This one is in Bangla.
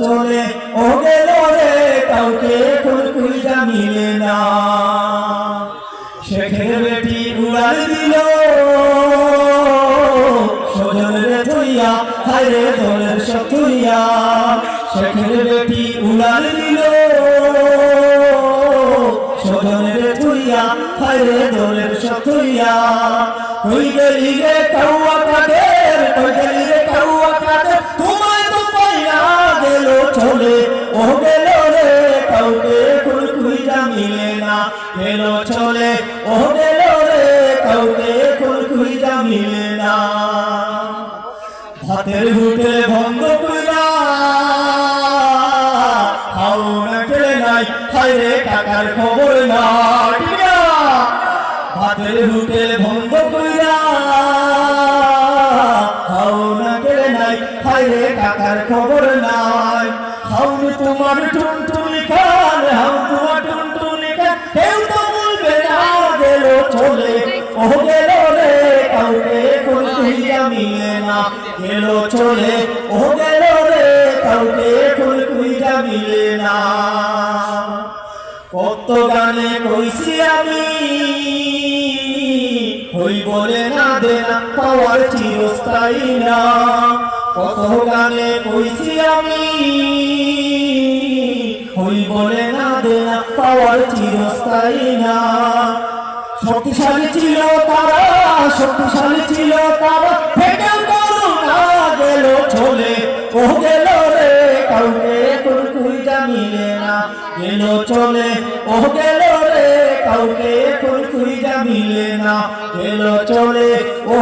চলে, ও গেল রে, কাউকে কুইজা মিলে না। শেখের বেটি উড়াল দিল, সজল রে থইয়া হায় রে দোলের সতুইয়া শেখের বেটি উড়াল দিল, সজল রে থইয়া হায় রে দোলের সতুইয়া কই গেলি রে চলে ও রে কাউকে কোন কুইজা মিলে না। হাতের হুটে ভঙ্গ টাকার খবর নাই হাতের হুটে ভঙ্গ নাই, হায় রে টাকার খবর নাই। হাউনি তোমার টুনটুনি খান হাউ তোমার টুনটুনি ও রে, কাউকে কোন না গেল চলে, ও রে, কাউকে কোন মিলে না কত গানে কইছি আমি হই বলে না দেনা পাওয়ার চিরস্থায়ী না। কত গানে কইছি আমি হই বলে না দেনা পাওয়ার চিরস্থায়ী না। শক্তিশালী ছিল তারা, শক্তিশালী ছিল তারা। ফেটে করুণা গেল চলে ও গেল রে, কাউকে কোন জানিলে না। গেল চলে ও গেল রে, কাউকে কোন জানিলে না। গেল চলে ও